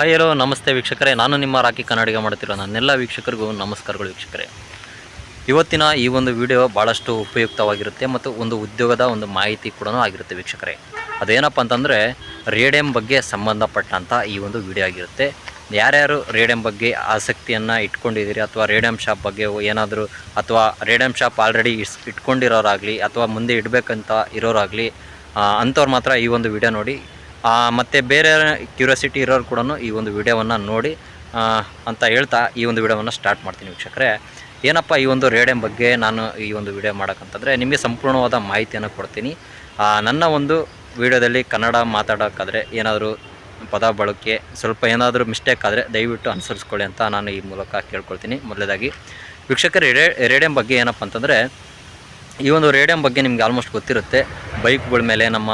Hi hello ನಮಸ್ತೆ ವೀಕ್ಷಕರೇ. ನಾನು ನಿಮ್ಮ ರಾಕಿ ಕನ್ನಡಿಗ ಮಾಡ್ತಿರೋ ನನ್ನೆಲ್ಲ ವೀಕ್ಷಕರಿಗೂ ನಮಸ್ಕಾರಗಳು ವೀಕ್ಷಕರೇ. ಇವತ್ತಿನ ಈ ಒಂದು ವಿಡಿಯೋ ಭಾಳಷ್ಟು ಉಪಯುಕ್ತವಾಗಿರುತ್ತೆ ಮತ್ತು ಒಂದು ಉದ್ಯೋಗದ ಒಂದು ಮಾಹಿತಿ ಕೂಡ ಆಗಿರುತ್ತೆ ವೀಕ್ಷಕರೇ. ಅದೇನಪ್ಪ ಅಂತಂದರೆ, ರೇಡಿಯಂ ಬಗ್ಗೆ ಸಂಬಂಧಪಟ್ಟಂಥ ಈ ಒಂದು ವಿಡಿಯೋ ಆಗಿರುತ್ತೆ. ಯಾರ್ಯಾರು ರೇಡಿಯಂ ಬಗ್ಗೆ ಆಸಕ್ತಿಯನ್ನು ಇಟ್ಕೊಂಡಿದ್ದೀರಿ ಅಥವಾ ರೇಡಿಯಂ ಶಾಪ್ ಬಗ್ಗೆ ಏನಾದರೂ ಅಥವಾ ರೇಡಿಯಂ ಶಾಪ್ ಆಲ್ರೆಡಿ ಇಸ್, ಇಟ್ಕೊಂಡಿರೋರಾಗಲಿ ಅಥವಾ ಮುಂದೆ ಇಡಬೇಕಂತ ಇರೋರಾಗಲಿ ಅಂಥವ್ರು ಮಾತ್ರ ಈ ಒಂದು ವಿಡಿಯೋ ನೋಡಿ ಮತ್ತೆ ಬೇರೆ ಕ್ಯೂರಿಯಾಸಿಟಿ ಇರೋರು ಕೂಡ ಈ ಒಂದು ವಿಡಿಯೋವನ್ನು ನೋಡಿ ಅಂತ ಹೇಳ್ತಾ ಈ ಒಂದು ವಿಡಿಯೋವನ್ನು ಸ್ಟಾರ್ಟ್ ಮಾಡ್ತೀನಿ ವೀಕ್ಷಕರೇ. ಏನಪ್ಪ ಈ ಒಂದು ರೇಡಿಯಂ ಬಗ್ಗೆ ನಾನು ಈ ಒಂದು ವಿಡಿಯೋ ಮಾಡೋಕ್ಕಂತಂದರೆ ನಿಮಗೆ ಸಂಪೂರ್ಣವಾದ ಮಾಹಿತಿಯನ್ನು ಕೊಡ್ತೀನಿ. ನನ್ನ ಒಂದು ವಿಡಿಯೋದಲ್ಲಿ ಕನ್ನಡ ಮಾತಾಡೋಕ್ಕಾದರೆ ಏನಾದರೂ ಪದ ಬಳಕೆ, ಸ್ವಲ್ಪ ಏನಾದರೂ ಮಿಸ್ಟೇಕ್ ಆದರೆ ದಯವಿಟ್ಟು ಅನುಸರಿಸ್ಕೊಳ್ಳಿ ಅಂತ ನಾನು ಈ ಮೂಲಕ ಕೇಳ್ಕೊಳ್ತೀನಿ. ಮೊದಲೇದಾಗಿ ವೀಕ್ಷಕರೇ, ರೇ ರೇಡಿಯಂ ಬಗ್ಗೆ ಏನಪ್ಪ ಅಂತಂದರೆ, ಈ ಒಂದು ರೇಡಿಯಂ ಬಗ್ಗೆ ನಿಮ್ಗೆ ಆಲ್ಮೋಸ್ಟ್ ಗೊತ್ತಿರುತ್ತೆ. ಬೈಕ್ಗಳ ಮೇಲೆ ನಮ್ಮ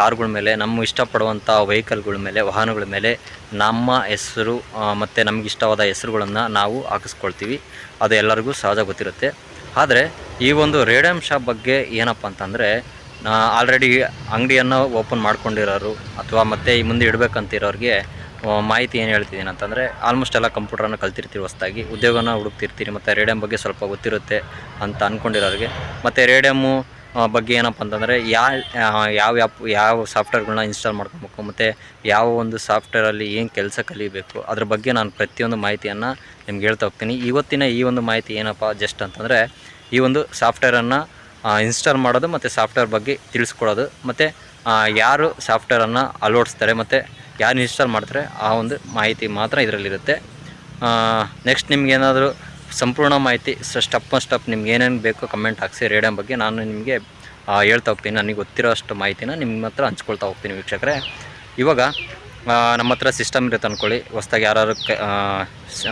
ಕಾರ್ಗಳ ಮೇಲೆ, ನಮ್ಮ ಇಷ್ಟಪಡುವಂಥ ವೆಹಿಕಲ್ಗಳ ಮೇಲೆ, ವಾಹನಗಳ ಮೇಲೆ ನಮ್ಮ ಹೆಸರು ಮತ್ತು ನಮಗೆ ಇಷ್ಟವಾದ ಹೆಸರುಗಳನ್ನು ನಾವು ಹಾಕಿಸ್ಕೊಳ್ತೀವಿ. ಅದು ಎಲ್ಲರಿಗೂ ಸಹಜ ಗೊತ್ತಿರುತ್ತೆ. ಆದರೆ, ಈ ಒಂದು ರೇಡಿಯಂ ಶಾಪ್ ಬಗ್ಗೆ ಏನಪ್ಪ ಅಂತಂದರೆ ಆಲ್ರೆಡಿ ಅಂಗಡಿಯನ್ನು ಓಪನ್ ಮಾಡ್ಕೊಂಡಿರೋರು ಅಥವಾ ಮತ್ತೆ ಈ ಮುಂದೆ ಇಡಬೇಕಂತಿರೋರಿಗೆ ಮಾಹಿತಿ ಏನು ಹೇಳ್ತಿದ್ದೀನಿ ಅಂತಂದರೆ ಆಲ್ಮೋಸ್ಟ್ ಎಲ್ಲ ಕಂಪ್ಯೂಟರನ್ನು ಕಲ್ತಿರ್ತೀವಿ ಹೊಸ್ದಾಗಿ. ಉದ್ಯೋಗನ ಹುಡುಕ್ತಿರ್ತೀರಿ, ಮತ್ತು ರೇಡಿಯಂ ಬಗ್ಗೆ ಸ್ವಲ್ಪ ಗೊತ್ತಿರುತ್ತೆ ಅಂತ ಅಂದ್ಕೊಂಡಿರೋರಿಗೆ ಮತ್ತು ರೇಡಿಯಮ್ಮು ಬಗ್ಗೆ ಏನಪ್ಪ ಅಂತಂದರೆ ಯಾವ ಯಾವ ಆ್ಯಪ್ ಯಾವ ಸಾಫ್ಟ್ವೇರ್ಗಳನ್ನ ಇನ್ಸ್ಟಾಲ್ ಮಾಡ್ಕೊಬೇಕು, ಮತ್ತು ಯಾವ ಒಂದು ಸಾಫ್ಟ್ವೇರಲ್ಲಿ ಏನು ಕೆಲಸ ಕಲಿಬೇಕು, ಅದ್ರ ಬಗ್ಗೆ ನಾನು ಪ್ರತಿಯೊಂದು ಮಾಹಿತಿಯನ್ನು ನಿಮ್ಗೆ ಹೇಳ್ತಾ ಹೋಗ್ತೀನಿ. ಇವತ್ತಿನ ಈ ಒಂದು ಮಾಹಿತಿ ಏನಪ್ಪ ಜಸ್ಟ್ ಅಂತಂದರೆ, ಈ ಒಂದು ಸಾಫ್ಟ್ವೇರನ್ನು ಇನ್ಸ್ಟಾಲ್ ಮಾಡೋದು ಮತ್ತು ಸಾಫ್ಟ್ವೇರ್ ಬಗ್ಗೆ ತಿಳಿಸ್ಕೊಡೋದು ಮತ್ತು ಯಾರು ಸಾಫ್ಟ್ವೇರನ್ನು ಅಳವಡಿಸ್ತಾರೆ ಮತ್ತು ಯಾರು ಇನ್ಸ್ಟಾಲ್ ಮಾಡ್ತಾರೆ, ಆ ಒಂದು ಮಾಹಿತಿ ಮಾತ್ರ ಇದರಲ್ಲಿರುತ್ತೆ. ನೆಕ್ಸ್ಟ್ ನಿಮ್ಗೇನಾದರೂ ಸಂಪೂರ್ಣ ಮಾಹಿತಿ ಸ್ಟೆಪ್ ಬೈ ಸ್ಟೆಪ್ ನಿಮ್ಗೆ ಏನೇನು ಬೇಕೋ ಕಮೆಂಟ್ ಹಾಕಿಸಿ ರೇಡಿಯಂ ಬಗ್ಗೆ ನಾನು ನಿಮಗೆ ಹೇಳ್ತಾ ಹೋಗ್ತೀನಿ. ನನಗೆ ಗೊತ್ತಿರೋ ಅಷ್ಟು ಮಾಹಿತಿನ ನಿಮ್ಮ ಹತ್ರ ಹಂಚ್ಕೊಳ್ತಾ ಹೋಗ್ತೀನಿ ವೀಕ್ಷಕರೇ. ಇವಾಗ ನಮ್ಮ ಹತ್ರ ಸಿಸ್ಟಮ್ ಇರುತ್ತೆ ಅಂದ್ಕೊಳ್ಳಿ ಹೊಸ್ದಾಗಿ ಯಾರಾದ್ರು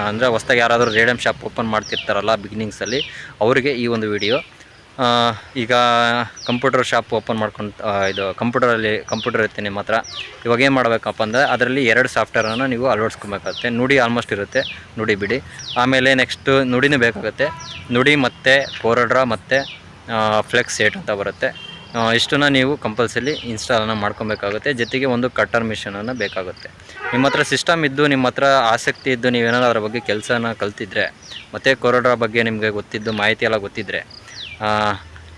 ಅಂದರೆ ಹೊಸ್ದಾಗಿ ಯಾರಾದರೂ ರೇಡಿಯಂ ಶಾಪ್ ಓಪನ್ ಮಾಡ್ತಿರ್ತಾರಲ್ಲ ಬಿಗಿನಿಂಗ್ಸಲ್ಲಿ ಅವರಿಗೆ ಈ ಒಂದು ವಿಡಿಯೋ ಈಗ ಕಂಪ್ಯೂಟರ್ ಶಾಪ್ ಓಪನ್ ಮಾಡ್ಕೊಂಡು ಇದು ಕಂಪ್ಯೂಟರಲ್ಲಿ, ಕಂಪ್ಯೂಟರ್ ಇರುತ್ತೆ ನಿಮ್ಮ ಹತ್ರ. ಇವಾಗ ಏನು ಮಾಡಬೇಕಪ್ಪ ಅಂದರೆ ಅದರಲ್ಲಿ ಎರಡು ಸಾಫ್ಟ್ವೇರನ್ನು ನೀವು ಅಳವಡಿಸ್ಕೊಬೇಕಾಗುತ್ತೆ. ನುಡಿ ಆಲ್ಮೋಸ್ಟ್ ಇರುತ್ತೆ. ನುಡಿ ಬಿಡಿ. ಆಮೇಲೆ ನೆಕ್ಸ್ಟು ನುಡಿನೂ ಬೇಕಾಗುತ್ತೆ. ನುಡಿ ಮತ್ತು ಕೋರಡ್ರ ಮತ್ತು ಫ್ಲೆಕ್ಸ್ ಏಟ್ ಅಂತ ಬರುತ್ತೆ. ಇಷ್ಟನ್ನ ನೀವು ಕಂಪಲ್ಸರಿ ಇನ್ಸ್ಟಾಲನ್ನು ಮಾಡ್ಕೊಬೇಕಾಗುತ್ತೆ. ಜೊತೆಗೆ ಒಂದು ಕಟ್ಟರ್ ಮಿಷನನ್ನು ಬೇಕಾಗುತ್ತೆ. ನಿಮ್ಮ ಹತ್ರ ಸಿಸ್ಟಮ್ ಇದ್ದು, ನಿಮ್ಮ ಹತ್ರ ಆಸಕ್ತಿ ಇದ್ದು ನೀವೇನಾದ್ರು ಅದರ ಬಗ್ಗೆ ಕೆಲಸನ ಕಲ್ತಿದ್ರೆ, ಮತ್ತು ಕೊರೋಡ್ರ ಬಗ್ಗೆ ನಿಮಗೆ ಗೊತ್ತಿದ್ದು, ಮಾಹಿತಿ ಎಲ್ಲ ಗೊತ್ತಿದ್ದರೆ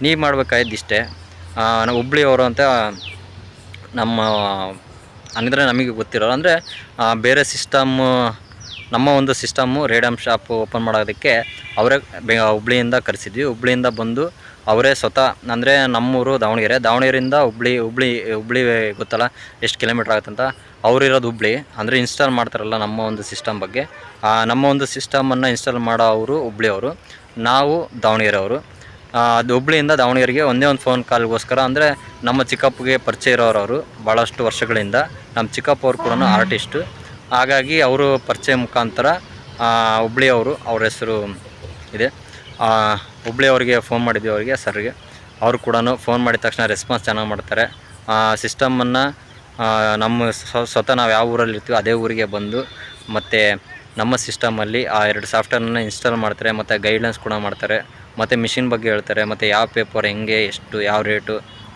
ನೀವು ಆ, ನಾವು ಹುಬ್ಳಿಯವರು ಅಂತ ನಮ್ಮ ಅಂದರೆ ನಮಗೆ ಗೊತ್ತಿರೋರು ಅಂದರೆ ಬೇರೆ ಸಿಸ್ಟಮ್ಮು ನಮ್ಮ ಒಂದು ಸಿಸ್ಟಮ್ಮು ರೇಡಮ್ ಶಾಪ್ ಓಪನ್ ಮಾಡೋದಕ್ಕೆ ಅವರೇ ಬೆ ಹುಬ್ಳಿಯಿಂದ ಕರೆಸಿದ್ವಿ. ಹುಬ್ಳಿಯಿಂದ ಬಂದು ಅವರೇ ಸ್ವತಃ ಅಂದರೆ ನಮ್ಮೂರು ದಾವಣಗೆರೆ. ದಾವಣಗೆರೆಯಿಂದ ಹುಬ್ಳಿ ಹುಬ್ಳಿ ಹುಬ್ಳಿ ಗೊತ್ತಲ್ಲ ಎಷ್ಟು ಕಿಲೋಮೀಟ್ರ್ ಆಗುತ್ತಂತ ಅವರಿರೋದು ಹುಬ್ಳಿ. ಅಂದರೆ ಇನ್ಸ್ಟಾಲ್ ಮಾಡ್ತಾರಲ್ಲ ನಮ್ಮ ಒಂದು ಸಿಸ್ಟಮ್ ಬಗ್ಗೆ. ನಮ್ಮ ಒಂದು ಸಿಸ್ಟಮನ್ನು ಇನ್ಸ್ಟಾಲ್ ಮಾಡೋ ಅವರು ಹುಬ್ಳಿಯವರು ನಾವು ದಾವಣಗೆರೆ ಅವರು. ಆ, ಅದು ಹುಬ್ಳಿಯಿಂದ ದಾವಣಗೆರೆಗೆ ಒಂದೇ ಒಂದು ಫೋನ್ ಕಾಲ್ಗೋಸ್ಕರ ಅಂದರೆ ನಮ್ಮ ಚಿಕ್ಕಪ್ಪಗೆ ಪರಿಚಯ ಇರೋರು ಅವರು ಭಾಳಷ್ಟು ವರ್ಷಗಳಿಂದ. ನಮ್ಮ ಚಿಕ್ಕಪ್ಪ ಅವ್ರು ಕೂಡ ಆರ್ಟಿಸ್ಟು ಹಾಗಾಗಿ ಅವರು ಪರಿಚಯ ಮುಖಾಂತರ ಹುಬ್ಳಿಯವರು ಅವ್ರ ಹೆಸರು ಇದೆ. ಹುಬ್ಳಿಯವ್ರಿಗೆ ಫೋನ್ ಮಾಡಿದ್ವಿ ಅವರಿಗೆ ಸರ್ಗೆ ಅವರು ಕೂಡ ಫೋನ್ ಮಾಡಿದ ತಕ್ಷಣ ರೆಸ್ಪಾನ್ಸ್ ಚೆನ್ನಾಗಿ ಮಾಡ್ತಾರೆ. ಸಿಸ್ಟಮನ್ನು ನಮ್ಮ ಸ್ವ- ಸ್ವತಃ ನಾವು ಯಾವ ಊರಲ್ಲಿ ಇರ್ತೀವಿ ಅದೇ ಊರಿಗೆ ಬಂದು ಮತ್ತು ನಮ್ಮ ಸಿಸ್ಟಮಲ್ಲಿ ಆ ಎರಡು ಸಾಫ್ಟ್ವೇರ್ನ ಇನ್ಸ್ಟಾಲ್ ಮಾಡ್ತಾರೆ ಮತ್ತು ಗೈಡ್ಲೈನ್ಸ್ ಕೂಡ ಮಾಡ್ತಾರೆ. ಮತ್ತು ಮಿಷಿನ್ ಬಗ್ಗೆ ಹೇಳ್ತಾರೆ, ಮತ್ತು ಯಾವ ಪೇಪರ್ ಹೆಂಗೆ, ಎಷ್ಟು, ಯಾವ ರೇಟು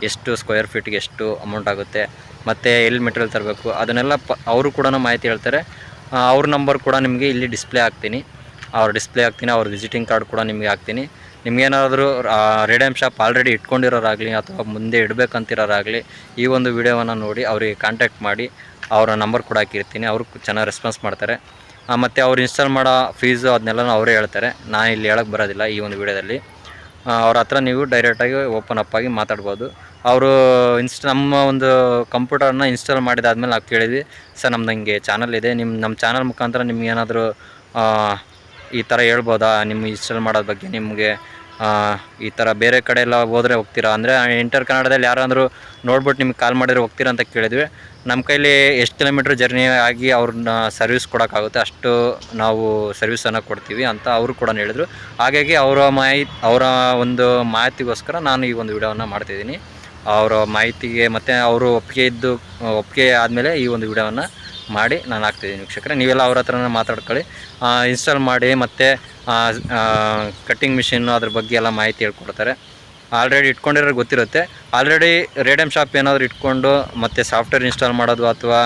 ಎಷ್ಟು ಸ್ಕ್ವೇರ್ ಫೀಟ್ಗೆ ಎಷ್ಟು ಅಮೌಂಟ್ ಆಗುತ್ತೆ, ಮತ್ತು ಎಲ್ಲಿ ಮೆಟೀರಿಯಲ್ ತರಬೇಕು, ಅದನ್ನೆಲ್ಲ ಪ, ಅವರು ಕೂಡ ಮಾಹಿತಿ ಹೇಳ್ತಾರೆ. ಅವ್ರ ನಂಬರ್ ಕೂಡ ನಿಮಗೆ ಇಲ್ಲಿ ಡಿಸ್ಪ್ಲೇ ಹಾಕ್ತೀನಿ. ಅವ್ರ ಡಿಸ್ಪ್ಲೇ ಹಾಕ್ತೀನಿ, ಅವ್ರ ವಿಸಿಟಿಂಗ್ ಕಾರ್ಡ್ ಕೂಡ ನಿಮಗೆ ಹಾಕ್ತೀನಿ. ನಿಮ್ಗೇನಾದರೂ ರೇಡಿಯಂ ಶಾಪ್ ಆಲ್ರೆಡಿ ಇಟ್ಕೊಂಡಿರೋರಾಗಲಿ, ಅಥವಾ ಮುಂದೆ ಇಡಬೇಕಂತಿರೋರಾಗಲಿ, ಈ ಒಂದು ವಿಡಿಯೋವನ್ನು ನೋಡಿ ಅವರಿಗೆ ಕಾಂಟ್ಯಾಕ್ಟ್ ಮಾಡಿ, ಅವರ ನಂಬರ್ ಕೂಡ ಹಾಕಿರ್ತೀನಿ. ಅವರು ಚೆನ್ನಾಗಿ ರೆಸ್ಪಾನ್ಸ್ ಮಾಡ್ತಾರೆ. ಮತ್ತು ಅವ್ರು ಇನ್ಸ್ಟಾಲ್ ಮಾಡೋ ಫೀಸು ಅದನ್ನೆಲ್ಲ ಅವರೇ ಹೇಳ್ತಾರೆ. ನಾನು ಇಲ್ಲಿ ಹೇಳಕ್ಕೆ ಬರೋದಿಲ್ಲ ಈ ಒಂದು ವಿಡಿಯೋದಲ್ಲಿ. ಅವ್ರ ಹತ್ರ ನೀವು ಡೈರೆಕ್ಟಾಗಿ ಓಪನ್ ಅಪ್ ಆಗಿ ಮಾತಾಡ್ಬೋದು. ಅವರು ಇನ್ಸ್ಟ ನಮ್ಮ ಒಂದು ಕಂಪ್ಯೂಟರ್ನ ಇನ್ಸ್ಟಾಲ್ ಮಾಡಿದಾದ್ಮೇಲೆ ನಾವು ಕೇಳಿದ್ವಿ, ಸರ್, ನಮ್ದು ಹಂಗೆ ಚಾನಲ್ ಇದೆ. ನಿಮ್ಮ ನಮ್ಮ ಚಾನಲ್ ಮುಖಾಂತರ ನಿಮ್ಗೆ ಏನಾದರೂ ಈ ಥರ ಹೇಳ್ಬೋದಾ? ನಿಮ್ಮ ಇನ್ಸ್ಟಾಲ್ ಮಾಡೋದ ಬಗ್ಗೆ ನಿಮಗೆ ಈ ಥರ ಬೇರೆ ಕಡೆ ಎಲ್ಲ ಹೋದರೆ ಹೋಗ್ತೀರಾ? ಅಂದರೆ ಇಂಟರ್ ಕನ್ನಡದಲ್ಲಿ ಯಾರಾದರೂ ನೋಡ್ಬಿಟ್ಟು ನಿಮ್ಗೆ ಕಾಲ್ ಮಾಡಿದ್ರೆ ಹೋಗ್ತೀರಾ ಅಂತ ಕೇಳಿದ್ವಿ. ನಮ್ಮ ಕೈಲಿ ಎಷ್ಟು ಕಿಲೋಮೀಟ್ರ್ ಜರ್ನಿ ಆಗಿ ಅವ್ರನ್ನ ಸರ್ವಿಸ್ ಕೊಡೋಕ್ಕಾಗುತ್ತೆ ಅಷ್ಟು ನಾವು ಸರ್ವಿಸನ್ನು ಕೊಡ್ತೀವಿ ಅಂತ ಅವರು ಕೂಡ ಹೇಳಿದರು. ಹಾಗಾಗಿ ಅವರ ಮಾಹಿತಿ ಅವರ ಒಂದು ಮಾಹಿತಿಗೋಸ್ಕರ ನಾನು ಈ ಒಂದು ವಿಡಿಯೋವನ್ನು ಮಾಡ್ತಿದ್ದೀನಿ. ಅವರ ಮಾಹಿತಿಗೆ ಮತ್ತು ಅವರು ಒಪ್ಪಿಗೆ ಇದ್ದು, ಒಪ್ಪಿಗೆ ಆದಮೇಲೆ ಈ ಒಂದು ವಿಡಿಯೋವನ್ನು ಮಾಡಿ ನಾನು ಹಾಕ್ತಿದ್ದೀನಿ ವೀಕ್ಷಕರೇ. ನೀವೆಲ್ಲ ಅವ್ರ ಹತ್ರನೇ ಮಾತಾಡ್ಕೊಳ್ಳಿ. ಇನ್ಸ್ಟಾಲ್ ಮಾಡಿ ಮತ್ತು ಕಟ್ಟಿಂಗ್ ಮಿಷಿನ್ನು ಅದ್ರ ಬಗ್ಗೆ ಎಲ್ಲ ಮಾಹಿತಿ ಹೇಳ್ಕೊಡ್ತಾರೆ. ಆಲ್ರೆಡಿ ಇಟ್ಕೊಂಡಿರೋ ಗೊತ್ತಿರುತ್ತೆ. ಆಲ್ರೆಡಿ ರೇಡಿಯಮ್ ಶಾಪ್ ಏನಾದರೂ ಇಟ್ಕೊಂಡು ಮತ್ತು ಸಾಫ್ಟ್ವೇರ್ ಇನ್ಸ್ಟಾಲ್ ಮಾಡೋದು ಅಥವಾ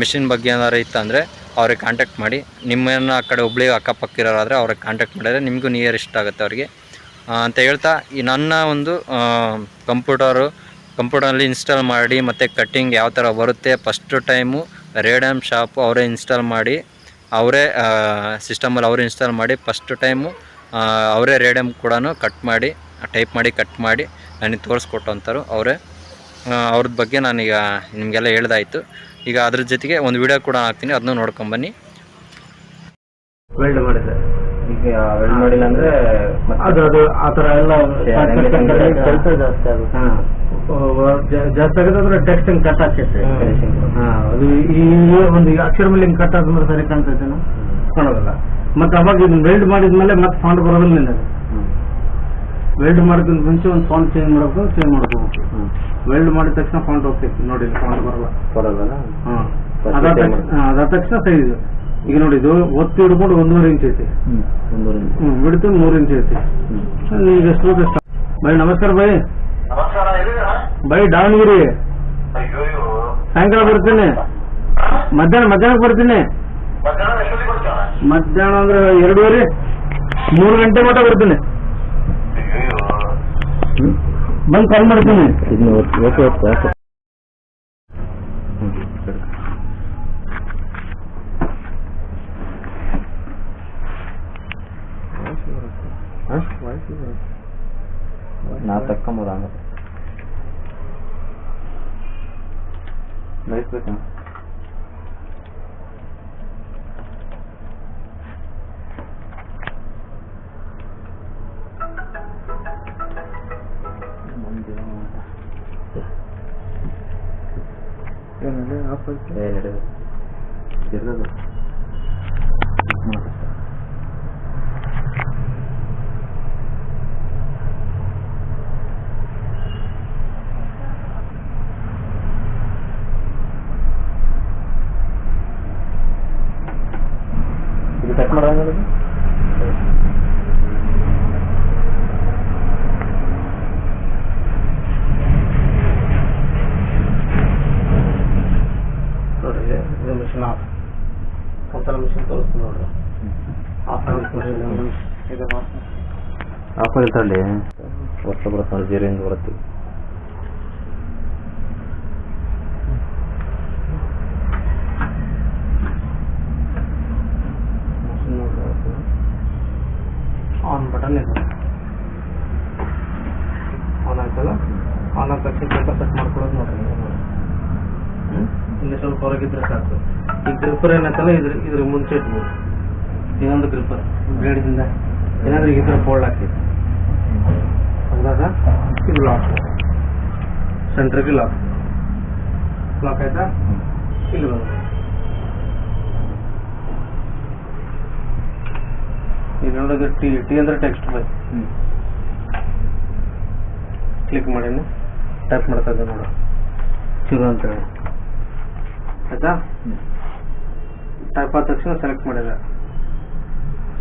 ಮಿಷಿನ್ ಬಗ್ಗೆ ಏನಾರು ಇತ್ತಂದರೆ ಅವ್ರಿಗೆ ಕಾಂಟ್ಯಾಕ್ಟ್ ಮಾಡಿ. ನಿಮ್ಮನ್ನು ಆ ಕಡೆ ಹುಬ್ಳಿ ಅಕ್ಕಪಕ್ಕ ಇರೋರಾದರೆ ಅವ್ರಿಗೆ ಕಾಂಟ್ಯಾಕ್ಟ್ ಮಾಡಿದರೆ ನಿಮಗೂ ನಿಯರ್ ಇಷ್ಟ ಆಗುತ್ತೆ ಅವ್ರಿಗೆ. ಅಂತ ಹೇಳ್ತಾ, ಈ ನನ್ನ ಒಂದು ಕಂಪ್ಯೂಟರು ಕಂಪ್ಯೂಟರಲ್ಲಿ ಇನ್ಸ್ಟಾಲ್ ಮಾಡಿ ಮತ್ತು ಕಟ್ಟಿಂಗ್ ಯಾವ ಥರ ಬರುತ್ತೆ, ಫಸ್ಟು ಟೈಮು ರೇಡಮ್ ಶಾಪ್ ಅವರೇ ಇನ್ಸ್ಟಾಲ್ ಮಾಡಿ, ಅವರೇ ಸಿಸ್ಟಮಲ್ಲಿ ಅವರು ಇನ್ಸ್ಟಾಲ್ ಮಾಡಿ, ಫಸ್ಟ್ ಟೈಮು ಅವರೇ ರೇಡಮ್ ಕೂಡ ಕಟ್ ಮಾಡಿ ಟೈಪ್ ಮಾಡಿ ಕಟ್ ಮಾಡಿ ನನಗೆ ತೋರಿಸ್ಕೊಟ್ಟು ಅಂತಾರು ಅವರೇ ಅವ್ರದ್ದು ಬಗ್ಗೆ ನಾನೀಗ ನಿಮಗೆಲ್ಲ ಹೇಳ್ದಾಯ್ತು. ಈಗ ಅದ್ರ ಜೊತೆಗೆ ಒಂದು ವಿಡಿಯೋ ಕೂಡ ಹಾಕ್ತೀನಿ ಅದನ್ನು ನೋಡ್ಕೊಂಬನ್ನಿ ವೆಲ್ಡ್ ಮಾಡಿದೆ ಈಗ ವೆಲ್ಡ್ ಮಾಡಿಲ್ಲ ಅಂದ್ರೆ ಮತ್ತೆ ಅದು ಅದು ಆ ತರ ಎಲ್ಲ ಕೆಲಸ ಜಾಸ್ತಿ ಆಗುತ್ತೆ. ಹಾ. ಜಾಸ್ತಿ ಆಗುತ್ತೆ ಅಂದ್ರೆ ಟೆಕ್ಸ್ಟಿಂಗ್ ಕಟ್ ಆಗ್ತೈತೆ. ಹಾ ಅದು ಈ ಒಂದು ಅಕ್ಷರ ಮೇಲೆ ಹಿಂಗ್ ಕಟ್ ಆದ್ಮೇಲೆ ಸರಿ ಕಾಣ್ತೈತೆ ಕಾಣೋದಿಲ್ಲ. ಮತ್ತೆ ಅವಾಗ ಇದನ್ನ ವೆಲ್ಡ್ ಮಾಡಿದ್ಮೇಲೆ ಮತ್ತೆ ಫಾಂಡ್ ಬರೋದಿಲ್ಲ ನಿನಗೆ ವೆಲ್ಡ್ ಮಾಡಿದ ಮುಂಚೆ ಒಂದು ಫಾಂಟ್ ಚೇಂಜ್ ಮಾಡಬೇಕು ಚೇಂಜ್ ಮಾಡ್ಕೋಬೇಕು ವೆಲ್ಡ್ ಮಾಡಿದ ತಕ್ಷಣ ಫಾಂಟ್ ಹೋಗ್ತೈತಿ. ನೋಡಿ ಫಾಂಟ್ ಬರಲ್ಲ. ಬರಲ್ಲ ಹಾ ಅದಾದ ತಕ್ಷಣ ಹಾ, ಅದಾದ ತಕ್ಷಣ ಸೈಜ್ ಈಗ ನೋಡಿ ಇದು ಒತ್ತಿ ಹಿಡ್ಕೊಂಡು ಒಂದೂವರೆ ಇಂಚ್ ಐತಿ. ಹ್ಮ್ ಬಿಡ್ತು ಮೂರು ಇಂಚ್ ಐತಿ. ಈಗ ಎಷ್ಟು ಬೇಕು. ಬೈ ನಮಸ್ಕಾರ ಬೈ ಬೈ ದಾವಣಗೆರೆ. ಸಾಯಂಕಾಲ ಬರ್ತೀನಿ. ಮಧ್ಯಾಹ್ನ ಮಧ್ಯಾಹ್ನಕ್ಕೆ ಬರ್ತೀನಿ. ಮಧ್ಯಾಹ್ನ ಅಂದ್ರೆ ಎರಡೂವರೆ. ಮೂರು ಗಂಟೆ ಮಟ್ಟ ಬರ್ತೀನಿ. ಬಂದು ಕಾಲ್ ಮಾಡ್ತೀನಿ ಇದನ್ನ okay okay okay okay hmm, ಸರಿ. ಹಾ? ನಾ ತಕ್ಕೊಂಬೋದ ಹಂಗ ಬಯಸ್ಬೇಕಾ ಏ ನಡೆಯೋದು ಇರೋದು ಇದು ಕಟ್ ಮಾಡೋದು ನೋಡ್ರಿ ಇದು ಮಿಷನ್ ಆಫ್ ಒಂದ್ಸಲ ಮಿಷನ್ ತೋರಿಸ್ತೀನಿ ನೋಡ್ರಿ ಆಫ್ ಆಗುತ್ತೆ ಇದು ಆಗಿರ್ತಾಳೆ ವರ್ಷ ಬರುತ್ತೆ ನೋಡಿ ಜೀರಿಂದ ಬರುತ್ತೆ ಆನ್ ಬಟನ್ ಇದೆ. ಆನ್ ಆಯ್ತಲ್ಲ? ಆನ್ ಆದ ತಕ್ಷಣ ಸ್ವಲ್ಪ ಸೆಟ್ ಮಾಡ್ಕೊಳ್ಳೋದು ನೋಡ್ರಿ. ಹ್ಮ್? ಇಲ್ಲಿ ಸ್ವಲ್ಪ ಹೊರಗಿದ್ರೆ ಸಾಕು. ಈ ಗ್ರಿಪ್ಪರ್ ಏನಾಯ್ತಲ್ಲ? ಇದ್ರ ಇದ್ರ ಮುಂಚೆ ಇಟ್ಬೋದು. ಇನ್ನೊಂದು ಗ್ರಿಪ್ಪರ್ ಬ್ಲೇಡ್ದಿಂದ ಏನಾದ್ರೂ ಈ ಥರ ಫೋಲ್ಡ್ ಅಂದಾಗ ಲಾಕ್ ಸೆಂಟ್ರಿಗೆ ಲಾಕ್ ಆಯ್ತಾ? ಇಲ್ಲಿ ಬಂದು ಈಗ ನೋಡೋದು ಟಿ ಟಿ ಅಂದ್ರೆ ಟೆಕ್ಸ್ಟ್ ಬೈ ಕ್ಲಿಕ್ ಮಾಡೀನಿ. ಟೈಪ್ ಮಾಡ್ತಾ ಇದ್ದೆ ನೋಡು. ಚಿರು ಅಂತೇಳಿ ಆಯ್ತಾ? ಟೈಪ್ ಆದ ತಕ್ಷಣ ಸೆಲೆಕ್ಟ್ ಮಾಡಿದೆ.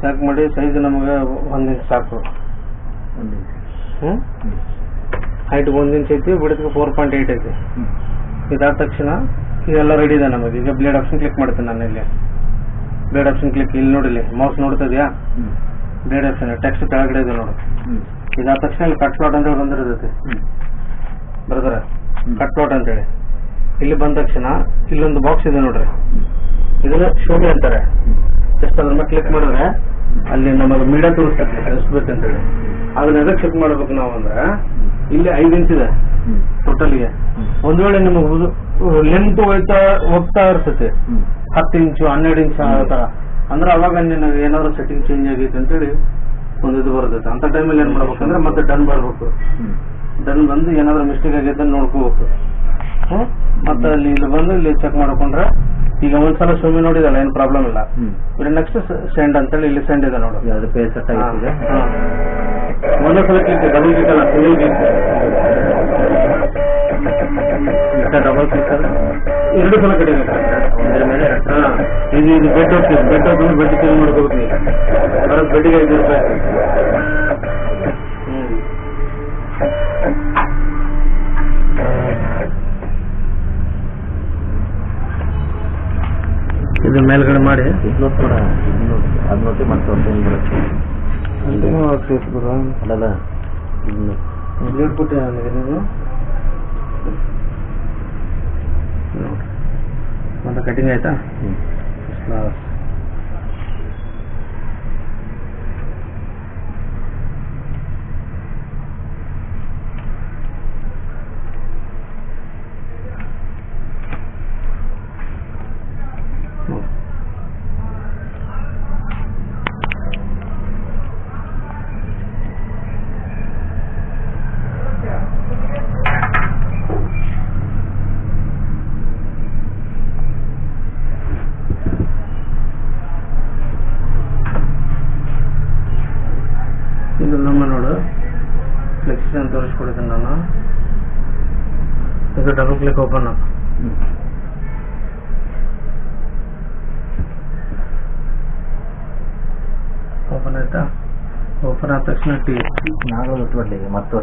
ಸೆಲೆಕ್ಟ್ ಮಾಡಿ ಸೈಜ್ ನಮಗೆ ಒಂದು ಇಂಚ್ ಸಾಕು. ಹೈಟ್ ಒಂದು ಇಂಚ್ ಐತಿ ಬಿಡೋದಕ್ಕೆ ಫೋರ್ ಪಾಯಿಂಟ್ ಏಟ್ ಐತಿ. ಇದಾದ ತಕ್ಷಣ ಇದೆಲ್ಲ ರೆಡಿ ಇದೆ ನಮಗೆ ಈಗ ಬ್ಲೇಡ್ ಆಪ್ಷನ್ ಕ್ಲಿಕ್ ಮಾಡ್ತೇನೆ ನಾನು ಇಲ್ಲಿ. ಬ್ಲೇಡ್ ಆಪ್ಷನ್ ಕ್ಲಿಕ್ ಇಲ್ಲಿ ನೋಡಿಲಿ ಮೌಸ್ ನೋಡ್ತದ್ಯಾ ಬ್ಲೇಡ್ ಆಪ್ಷನ್ ಟೆಕ್ಸ್ಟ್ ಕೆಳಗಡೆ ಇದೆ ನೋಡು. ಇದಾದ ತಕ್ಷಣ ಇಲ್ಲಿ ಕಟ್ ಪ್ಲಾಟ್ ಅಂತ ಬಂದಿರ್ತೈತಿ. ಬರದ್ರ? ಕಟ್ ಪ್ಲಾಟ್ ಅಂತೇಳಿ. ಇಲ್ಲಿ ಬಂದ ತಕ್ಷಣ ಇಲ್ಲೊಂದು ಬಾಕ್ಸ್ ಇದೆ ನೋಡ್ರಿ. ಇದನ್ನ ಶೋಮಿ ಅಂತಾರೆ. ಜಸ್ಟ್ ಅದ್ರ ಮೇಲೆ ಕ್ಲಿಕ್ ಮಾಡಿದ್ರೆ ಅಲ್ಲಿ ನಮಗೆ ಮೀಡಿಯಾ ತೋರಿಸ್ತಾರೆ ಅಂತ ಬೇಕಂತೇಳಿ ಅದನ್ನ ಎದಕ್ಕೆ ಚೆಕ್ ಮಾಡ್ಬೇಕು ನಾವು ಅಂದ್ರೆ ಇಲ್ಲಿ ಐದು ಇಂಚ್ ಇದೆ ಟೋಟಲ್ಗೆ ಒಂದ್ ವೇಳೆ ನಿಮಗೆ ಲೆಂತ್ ಹೋಯ್ತಾ ಹೋಗ್ತಾ ಇರ್ತೈತಿ. ಹತ್ತು ಇಂಚು ಹನ್ನೆರಡು ಇಂಚು ಆತರ ತರ. ಅಂದ್ರೆ ಅವಾಗ ನಿನಗೆ ಏನಾದ್ರು ಸೆಟ್ಟಿಂಗ್ ಚೇಂಜ್ ಆಗೈತೆ ಅಂತೇಳಿ ಒಂದು ಇದು ಬರ್ತೈತೆ. ಅಂತ ಟೈಮಲ್ಲಿ ಏನ್ ಮಾಡ್ಬೇಕಂದ್ರೆ ಮತ್ತೆ ಡನ್ ಬರ್ಬೇಕು ಡನ್ ಬಂದು ಏನಾದ್ರು ಮಿಸ್ಟೇಕ್ ಆಗೈತೆ ಅಂತ ನೋಡ್ಕೋಬೇಕು? ಮತ್ತೆ ಅಲ್ಲಿ ಇಲ್ಲಿ ಬಂದು ಇಲ್ಲಿ ಚೆಕ್ ಮಾಡ್ಕೊಂಡ್ರೆ ಈಗ ಒಂದ್ಸಲ ಸುಮ್ಮನೆ ನೋಡಿದಲ್ಲ ಏನ್ ಪ್ರಾಬ್ಲಮ್ ಇಲ್ಲ. ನೆಕ್ಸ್ಟ್ ಸೆಂಡ್ ಅಂತೇಳಿ ಇಲ್ಲಿ ಸೆಂಡ್ ಇದೆ ನೋಡಿ. ಪೇ ಸೆಟ್ ಆಗಿರ್ತದೆ ಒಂದೇ ಸಲ ಕ್ಲಿಕ್ ಡಬಲ್ ಕ್ಲಿಕ್ ಎರಡು ಸಲ ಕಡಿಮೆ ಇದ್ರ ಮೇಲೆ ಹಾ. ಇದು ಇದು ಬೆಡ್ ಹೋಗ್ತೀವಿ ಬೆಡ್ ಹೋಗ್ತೀನಿ ಬೆಡ್ ಚೇಂಜ್ ಮಾಡ್ಕೋಬೇಕು ನೀವು ಬರೋದು ಬೆಡ್ಡಿಗೆ ಐದು ರೂಪಾಯಿ ಇದು ಮೇಲ್ಗಡೆ ಮಾಡಿ ಇದ್ನೋಟ್ ಕೂಡ ಇದ್ನೋಟ್ ಅದು ನೋಡಿ ಮತ್ತೆ ಒಂದು ಹೆಂಗ್ ಬರುತ್ತೆ ಕಂಟಿನ್ಯೂ ಆಗ್ತೈತೆ ಗುರು ಅಲ್ಲಲ್ಲ ಇದನ್ನು ಬ್ಲೇಡ್ ಕೊಟ್ಟೆ ನನಗೆ ನೀವು ನೋಡಿ. ಫ್ಲೆಕ್ಸಿ ಅಂತ ತೋರಿಸ್ಕೊಡಿದ್ದೀನಿ ನಾನು ಇದು ಡಬಲ್ ಕ್ಲಿಕ್ ಓಪನ್ ಆಗ ಓಪನ್ ಆಯ್ತಾ? ಓಪನ್ ಆದ ತಕ್ಷಣ ಟಿ ನಾಗ ಬಿಟ್ಬಿಡ್ಲಿ ಮತ್ತೆ